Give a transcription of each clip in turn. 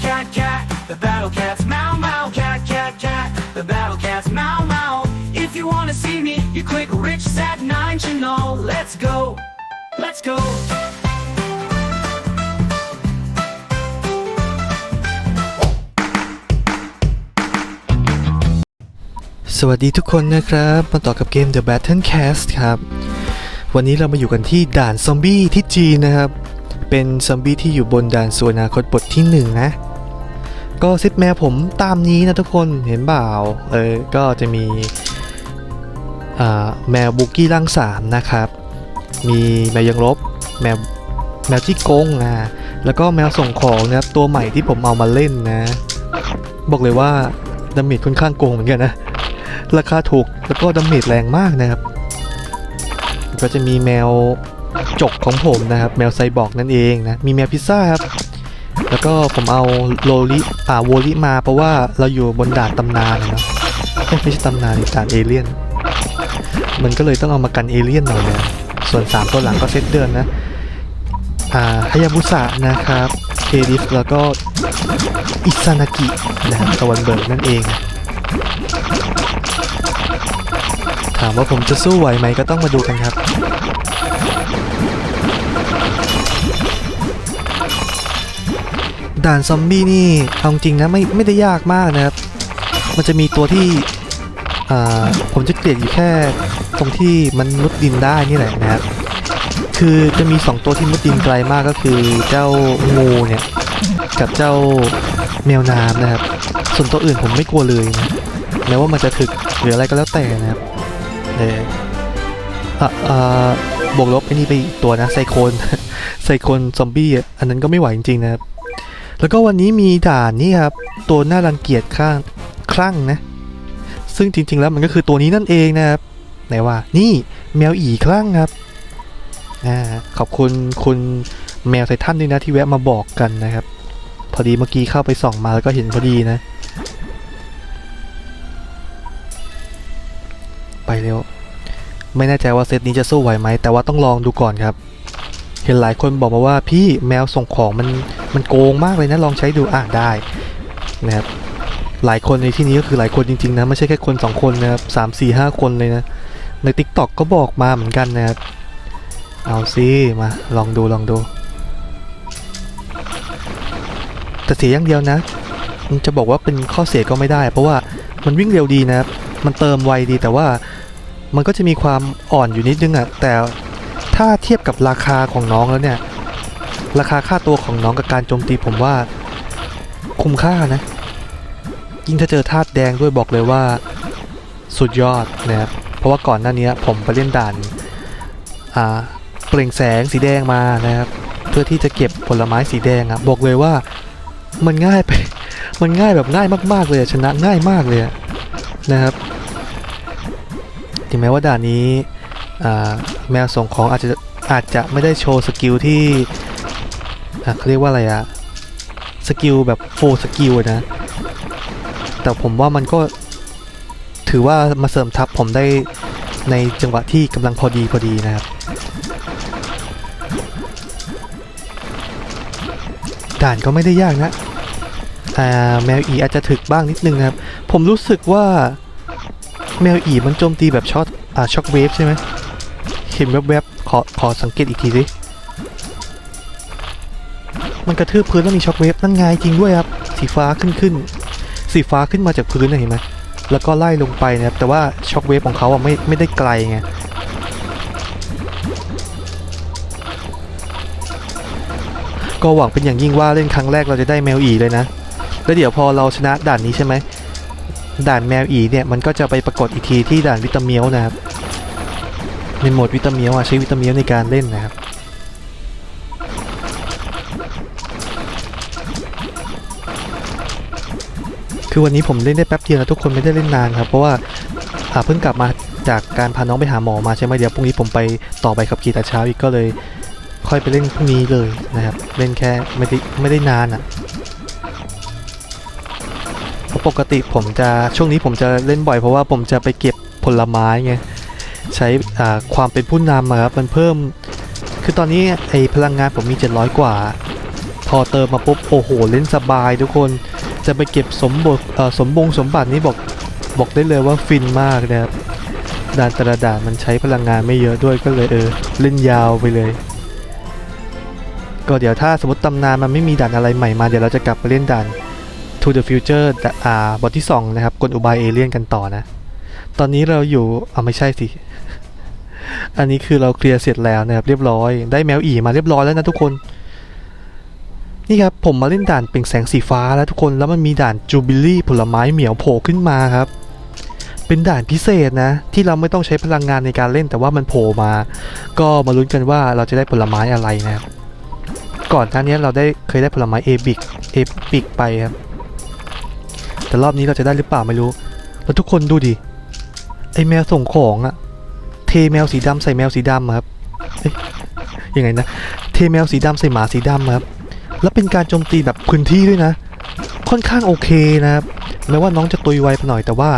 cat, cat, cat. The battle cat's meow, meow, cat, cat, cat. The battle cat's meow, meow. If you wanna see me, you click Rich Sat 9 channel. Let's go. Let's go. สวัสดีทุกคนนะครับ มาต่อกับเกม The Battle Cast ครับ วันนี้เรามาอยู่กันที่ด่านซอมบี้ที่จีนนะครับ เป็นซอมบี้ที่อยู่บนด่านสวนอนาคตบทที่หนึ่งนะ ก็เซตแมวผมตามนี้นะทุกคนเห็นเปล่าเออก็จะมีแมวบุกี้ร่างสามนะครับ มีแมวยังลบแมวแมวที่โกงนะแล้วก็แมวส่งของนะครับตัวใหม่ที่ผมเอามาเล่นนะ บอกเลยว่าดาเมจค่อนข้างโกงเหมือนกันนะ ราคาถูกแล้วก็ดาเมจแรงมากนะครับ ก็จะมีแมวจกของผมนะครับ แมวไซบอร์กนั่นเองนะ มีแมวพิซซ่าครับ แล้วก็ผมเอาโลลิอ่าโวลิมาเพราะว่าเราอยู่บนดานตำนานนะไม่ใช่ตำนานดิด่านเอเลี่ยน มันก็เลยต้องเอามากันเอเลี่ยนหน่อยนะส่วน 3 ตัวหลังก็เซตเดือนนะอ่าฮายาบุสะนะครับเคดิฟแล้วก็อิซานากินะครับตะวันเบิกนั่นเอง ถามว่าผมจะสู้ไหวไหมก็ต้องมาดูกันครับ ด่านซอมบี้นี่เอาจริงนะไม่ไม่ได้ยากมากนะครับ มันจะมีตัวที่อ่าผมจะเกลียดอยู่แค่ตรงที่มันมุดดินได้นี่แหละนะครับ คือจะมี 2 ตัวที่มุดดินไกลมากก็คือเจ้างูเนี่ยกับเจ้าแมวน้ำนะครับ ส่วนตัวอื่นผมไม่กลัวเลยนะแม้ว่ามันจะถึกหรืออะไรก็แล้วแต่นะครับเออะอ่าบวกลบไอ้นี่ไปอีกตัวนะไซโคนไซโคนซอมบี้อันนั้นก็ไม่ไหวจริงๆนะครับ แล้วก็วันนี้มีด่านนี่ครับ ตัวน่ารังเกียจข้างคลั่งนะ ซึ่งจริง ๆ แล้วมันก็คือตัวนี้นั่นเองนะครับไหนว่านี่แมวอีคลั่งครับอ่าขอบคุณคุณแมวไททันด้วยนะที่แวะมาบอกกันนะครับ พอดีเมื่อกี้เข้าไปส่องมาแล้วก็เห็นพอดีนะ ไปเร็ว ไม่แน่ใจว่าเซตนี้จะสู้ไหวไหม แต่ว่าต้องลองดูก่อนครับ เห็นหลายคนบอกมาว่าพี่แมวส่งของมันมันโกงมากเลยนะลองใช้ดูอะได้นะครับหลายคนในที่นี้ก็คือหลายคนจริงๆนะไม่ใช่แค่คนสองคนนะครับสามสี่ห้าคนเลยนะใน t ิ k t o k ก็บอกมาเหมือนกันนะครับเอาสิมาลองดูลองดูแต่เสียอย่างเดียวนะมันจะบอกว่าเป็นข้อเสียก็ไม่ได้ เพราะว่ามันวิ่งเร็วดีนะครับมันเติมไวดีแต่ว่ามันก็จะมีความอ่อนอยู่นิดนึงอะแต่ ถ้าเทียบกับราคาของน้องแล้วเนี่ย ราคาค่าตัวของน้องกับการโจมตีผมว่าคุ้มค่านะ ยิ่งถ้าเจอธาตุแดงด้วยบอกเลยว่า สุดยอดนะครับ เพราะว่าก่อนหน้านี้ผมไปเล่นด่านเปล่งแสงสีแดงมานะครับ เพื่อที่จะเก็บผลไม้สีแดงอะบอกเลยว่ามันง่ายไป มันง่ายแบบง่ายมาก ๆ เลยชนะง่ายมากเลยนะครับ ถึงแม้ว่าด่านนี้อ่า แมวส่งของอาจจะอาจจะไม่ได้โชว์สกิลที่อะเขาเรียกว่าอะไรอะสกิลแบบโฟสกิลนะ แต่ผมว่ามันก็ถือว่ามาเสริมทัพผมได้ในจังหวะที่กำลังพอดีพอดีนะครับ ด่านก็ไม่ได้ยากนะอ่แมวอีอาจจะถึกบ้างนิดนึงนะครับ ผมรู้สึกว่าแมวอีมันโจมตีแบบช็อตอ่าช็อคเวฟใช่ไหม เห็นแวบๆขอขอสังเกตอีกทีสิมันกระทืบพื้นแล้วมีช็อคเวฟนั่นไงจริงด้วยครับ สีฟ้าขึ้นขึ้น สีฟ้าขึ้นมาจากพื้นนะเห็นไหมแล้วก็ไล่ลงไปนะครับ แต่ว่าช็อคเวฟของเขาอะไม่ไม่ได้ไกลไงก็หวังเป็นอย่างยิ่งว่าเล่นครั้งแรกเราจะได้แมวอีเลยนะ แล้วเดี๋ยวพอเราชนะด่านนี้ใช่ไหมด่านแมวอีเนี่ยมันก็จะไปปรากฏอีกทีที่ด่านวิตามียวนะครับ ในโหมดวิตามียวอะใช้วิตามียวในการเล่นนะครับคือวันนี้ผมเล่นได้แป๊บเดียวนะทุกคนไม่ได้เล่นนานครับ เพราะว่าอ่าเพิ่งกลับมาจากการพาน้องไปหาหมอมาใช่ไหมเดี๋ยวพรุ่งนี้ผมไปต่อไปขับขี่แต่เช้าอีกก็เลย ค่อยไปเล่นพรุ่งนี้เลยนะครับ เล่นแค่ไม่ได้ไม่ได้นานอะ่ะเพราะปกติผมจะช่วงนี้ผมจะเล่นบ่อยเพราะว่าผมจะไปเก็บผลไม้ไง ใช้ความเป็นผู้นำครับมันเพิ่ม คือตอนนี้ไอพลังงานผมมี 700 กว่า พอเติมมาปุ๊บโอ้โหเล่นสบายทุกคนจะไปเก็บสมบทเอ่อสมบงสมบัตินี่บอกบอกได้เลยว่าฟินมากนะครับด่านแต่ละด่านมันใช้พลังงานไม่เยอะด้วยก็เลยเออเล่นยาวไปเลย ก็เดี๋ยวถ้าสมมติตำนานมันไม่มีด่านอะไรใหม่มาเดี๋ยวเราจะกลับไปเล่นด่าน To the Future อ่าบทที่ 2 นะครับกลอุบายเอเลี่ยนกันต่อนะ ตอนนี้เราอยู่เอาไม่ใช่สิ อันนี้คือเราเคลียร์เสร็จแล้วนะครับเรียบร้อย ได้แมวอีมาเรียบร้อยแล้วนะทุกคน นี่ครับผมมาเล่นด่านเปล่งแสงสีฟ้าแล้วทุกคนแล้วมันมีด่านจูบิลี่ผลไม้เหมียวโผล่ขึ้นมาครับ เป็นด่านพิเศษนะ ที่เราไม่ต้องใช้พลังงานในการเล่นแต่ว่ามันโผล่มา ก็มาลุ้นกันว่าเราจะได้ผลไม้อะไรนะครับก่อนหน้านี้เราได้เคยได้ผลไม้เอบิกเอปิกไปครับแต่รอบนี้เราจะได้หรือเปล่าไม่รู้ แล้วทุกคนดูดิไอแมวส่งของอะ เทแมวสีดำใส่แมวสีดำครับยังไงนะ เทแมวสีดำใส่หมาสีดำครับ แล้วเป็นการโจมตีแบบพื้นที่ด้วยนะ ค่อนข้างโอเคนะครับแม้ว่าน้องจะตุยไวไปหน่อยแต่ว่า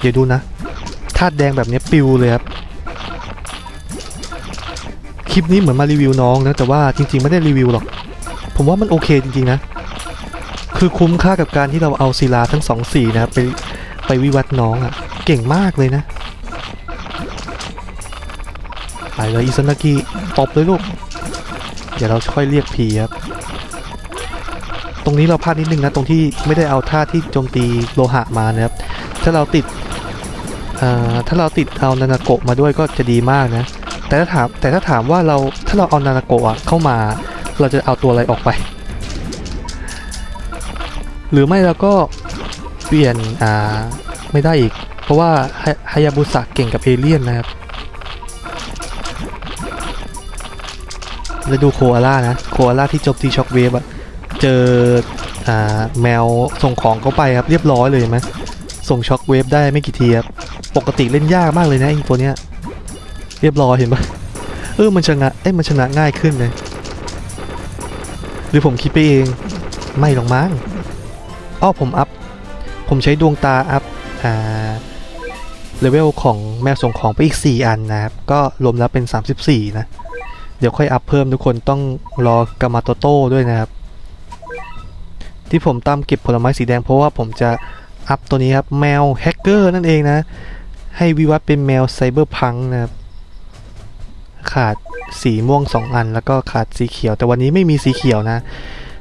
เดี๋ยวดูนะธาตุแดงแบบนี้ปิวเลยครับคลิปนี้เหมือนมารีวิวน้องนะแต่ว่าจริงๆไม่ได้รีวิวหรอก ผมว่ามันโอเคจริงๆนะ คือคุ้มค่ากับการที่เราเอาศิลาทั้งสองสีนะครับไปไปวิวัฒน์น้องอะ่ะ เก่งมากเลยนะ ไปเลยอิซานากิตบเลยลูก เดี๋ยวเราค่อยเรียกผีครับ ตรงนี้เราพลาดนิดนึงนะตรงที่ไม่ได้เอาท่าที่โจมตีโลหะมานะครับ ถ้าเราติดถ้าเราติดเอานานาโกะมาด้วยก็จะดีมากนะ แต่ถ้าถามแต่ถ้าถามว่าเราถ้าเราเอานานาโกะเข้ามา เราจะเอาตัวอะไรออกไป หรือไม่เราก็เปลี่ยนอ่าไม่ได้อีก เพราะว่าฮาฮายาบุสะเก่งกับเอเลี่ยนนะครับ แล้วดูโคอาล่านะ โคอาล่าที่จบที่ช็อคเวฟอะเจออ่าแมวส่งของเข้าไปครับเรียบร้อยเลยไหมส่งช็อคเวฟได้ไม่กี่ทีครับปกติเล่นยากมากเลยนะไอ้ตัวเนี้ยเรียบร้อยเห็นปะเออมันชนะเอ้ยมันชนะง่ายขึ้นเลยหรือผมคิดไปเองไม่หรอกมั้งอ้อผมอัพผมใช้ดวงตาอัพอ่าเลเวลของแมวส่งของไปอีก 4 อันนะครับ ก็รวมแล้วเป็น 34 นะ เดี๋ยวค่อยอัพเพิ่มทุกคนต้องรอกามาโตโต้ด้วยนะครับ ที่ผมตามเก็บผลไม้สีแดงเพราะว่าผมจะอัพตัวนี้ครับแมวแฮกเกอร์นั่นเองนะ ให้วิวัฒเป็นแมวไซเบอร์พังนะครับ ขาดสีม่วง 2 อัน แล้วก็ขาดสีเขียว แต่วันนี้ไม่มีสีเขียวนะ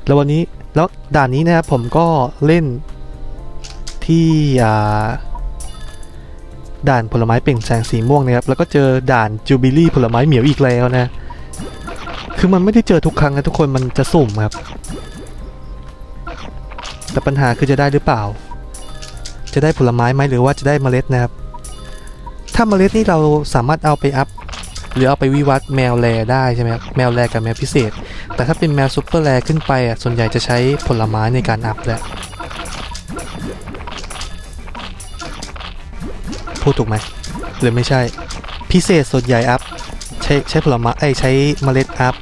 แล้ววันนี้แล้วด่านนี้นะครับผมก็เล่นที่ด่านผลไม้เปล่งแสงสีม่วงนะครับ แล้วก็เจอด่านจูบิลี่ผลไม้เหมียวอีกแล้วนะ คือมันไม่ได้เจอทุกครั้งนะทุกคนมันจะสุ่มครับ แต่ปัญหาคือจะได้หรือเปล่า จะได้ผลไม้ไหมหรือว่าจะได้เมล็ดนะครับ ถ้าเมล็ดนี่เราสามารถเอาไปอัพหรือเอาไปวิวัฒน์แมวแรได้ใช่ไหมครับแมวแรกับแมวพิเศษ แต่ถ้าเป็นแมวซุปเปอร์แรขึ้นไปอะส่วนใหญ่จะใช้ผลไม้ในการอัพแหละพูดถูกไหมหรือไม่ใช่ พิเศษส่วนใหญ่อัพ ช้ใช้ผลไม้ไอใช้เมล็ดอัพ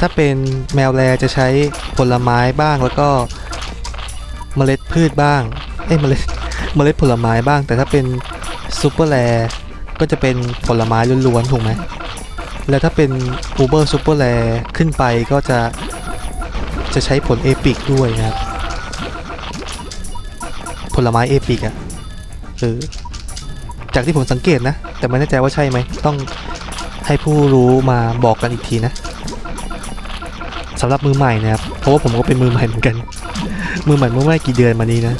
ถ้าเป็นแมวแรจะใช้ผลไม้บ้างแล้วก็เมล็ดพืชบ้างเอ้เมล็ดเมล็ดผลไม้บ้าง แต่ถ้าเป็นซูเปอร์แรก็จะเป็นผลไม้ล้วนๆถูกไหมแล้วถ้าเป็นอูเบอร์ซูเปอร์แรขึ้นไปก็จะจะใช้ผลเอพิกด้วยนะครับ ผลไม้เอพิกอะเออจากที่ผมสังเกตนะ แต่ไม่แน่ใจว่าใช่ไหมต้อง ให้ผู้รู้มาบอกกันอีกทีนะสำหรับมือใหม่นะครับเพราะว่าผมก็เป็นมือใหม่เหมือนกัน มือใหม่เมื่อไม่กี่เดือนมานี้นะ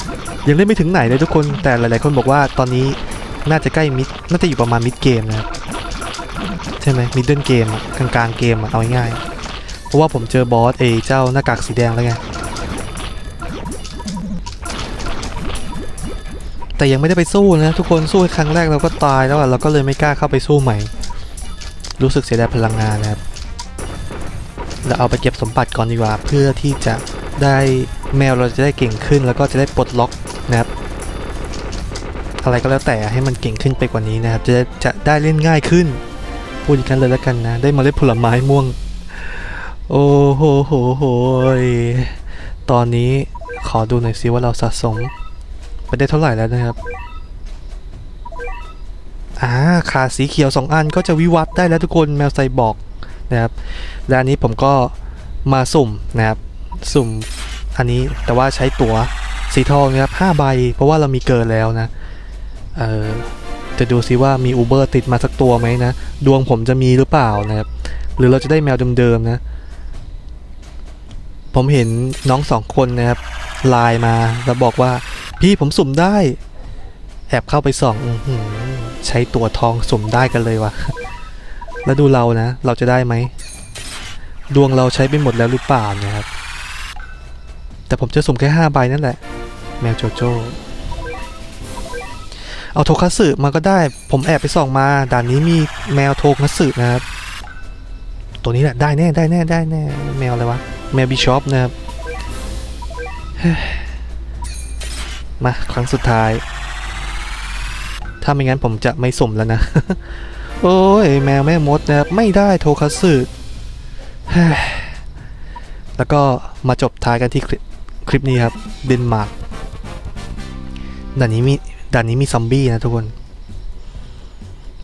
ยังเล่นไม่ถึงไหนเลยทุกคนแต่หลายๆคนบอกว่าตอนนี้น่าจะใกล้มิดน่าจะอยู่ประมาณมิดเกมนะครับใช่ไหมมิดเดิลเกมอะกลางๆเกมเอาง่ายๆเพราะว่าผมเจอบอสเอเจ้าหน้ากากสีแดงแล้วไงแต่ยังไม่ได้ไปสู้นะทุกคนสู้ครั้งแรกเราก็ตายแล้วอะเราก็เลยไม่กล้าเข้าไปสู้ใหม่ รู้สึกเสียดายพลังงานนะครับเราเอาไปเก็บสมบัติก่อนดีกว่า เพื่อที่จะได้แมวเราจะได้เก่งขึ้น แล้วก็จะได้ปลดล็อกนะครับ อะไรก็แล้วแต่ให้มันเก่งขึ้นไปกว่านี้นะครับ จะจะได้เล่นง่ายขึ้น พูดอย่างนั้นเลยแล้วกันนะ ได้มาเล็ดผลไม้ม่วง โอ้โหโหโหยตอนนี้ขอดูหน่อยซิว่าเราสะสมไปได้เท่าไหร่แล้วนะครับ อ่าขาสีเขียว 2 อันก็จะวิวัฒน์ได้แล้วทุกคนแมวไซบอกนะครับและอันนี้ผมก็มาสุ่มนะครับสุ่มอันนี้แต่ว่าใช้ตั๋วสีทองนะครับห้าใบ เพราะว่าเรามีเกินแล้วนะเออจะดูซิว่ามีอูเบอร์ติดมาสักตัวไหมนะดวงผมจะมีหรือเปล่านะครับหรือเราจะได้แมวเดิมๆนะ ผมเห็นน้องสองคนนะครับไลน์มาแล้วบอกว่าพี่ผมสุ่มได้แอบเข้าไปส่องอื้อหือ ใช้ตัวทองสุ่มได้กันเลยวะแล้วดูเรานะ เราจะได้ไหม ดวงเราใช้ไปหมดแล้วหรือเปล่าเนะครับ แต่ผมจะสุ่มแค่ห้าใบนั่นแหละ แมวโจโจ เอาโทคัสึมาก็ได้ ผมแอบไปส่องมา ด่านนี้มีแมวโทคัสึนะครับ ตัวนี้แหละได้แน่ได้แน่ได้แน่ แมวอะไรวะ แมวบิชอปนะครับ มาครั้งสุดท้าย ถ้าไม่งั้นผมจะไม่สุ่มแล้วนะ โอ้ยแมวแม่มดนะครับไม่ได้โทคัสึแล้วก็มาจบท้ายกันที่คลิปคลปนี้ครับเดนมาร์กด่านนี้มีด่านนี้มีซอมบี้นะทุกคน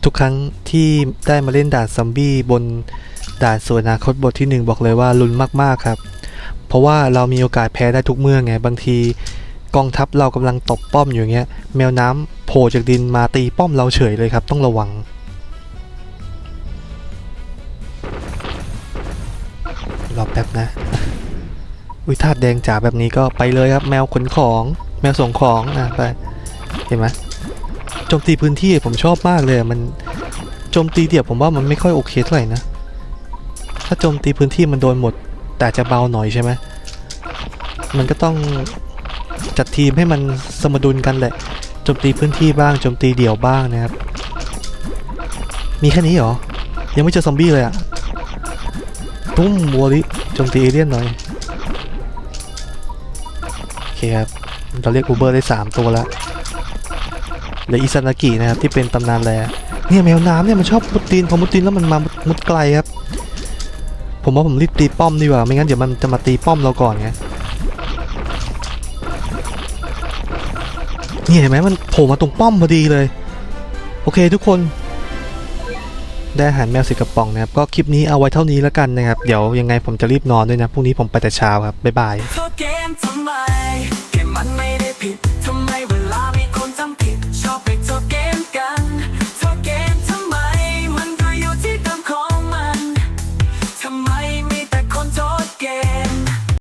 ทุกครั้งที่ได้มาเล่นด่านซอมบี้บนด่านสวนอนาคตบทที่หนึ่งบอกเลยว่าลุ้นมากๆครับ เพราะว่าเรามีโอกาสแพ้ได้ทุกเมื่อไง บางทีกองทัพเรากำลังตบป้อมอยู่างเงี้ย แมวน้ำโผล่จากดินมาตีป้อมเราเฉยเลยครับ ต้องระวัง รอแป๊บนะ อุ้ยธาตุแดงจ๋าแบบนี้ก็ไปเลยครับ แมวขนของแมวส่งของอะไป เห็นไหมโจมตีพื้นที่ผมชอบมากเลยมันโจมตีเดี่ยวผมว่ามันไม่ค่อยโอเคเท่าไหร่นะ ถ้าโจมตีพื้นที่มันโดนหมด แต่จะเบาหน่อยใช่ไหมมันก็ต้องจัดทีมให้มันสมดุลกันแหละ จมตีพื้นที่บ้างโจมตีเดี่ยวบ้างนะครับ มีแค่นี้เหรอ ยังไม่เจอซอมบี้เลยอะปุ้มวัวลิโจมตีเอเลี่ยนหน่อย โอเคครับ เราเรียกอูเบอร์ได้ 3 ตัวแล้วเหลืออิซานากินะครับ ที่เป็นตำนานแลเนี่ยแมวน้ำเนี่ยมันชอบมุดตีนพอมุดตีนแล้วมันมามุดมุดไกลครับ ผมว่าผมรีบตีป้อมดีกว่า ไม่งั้นเดี๋ยวมันจะมาตีป้อมเราก่อนไง นี่เห็นไหมมันโผล่มาตรงป้อมพอดีเลย โอเคทุกคนได้อาหารแมวสิกระป๋องนะครับ ก็คลิปนี้เอาไว้เท่านี้แล้วกันนะครับ เดี๋ยวยังไงผมจะรีบนอนด้วยนะ พรุ่งนี้ผมไปแต่เช้าครับ บ๊ายบาย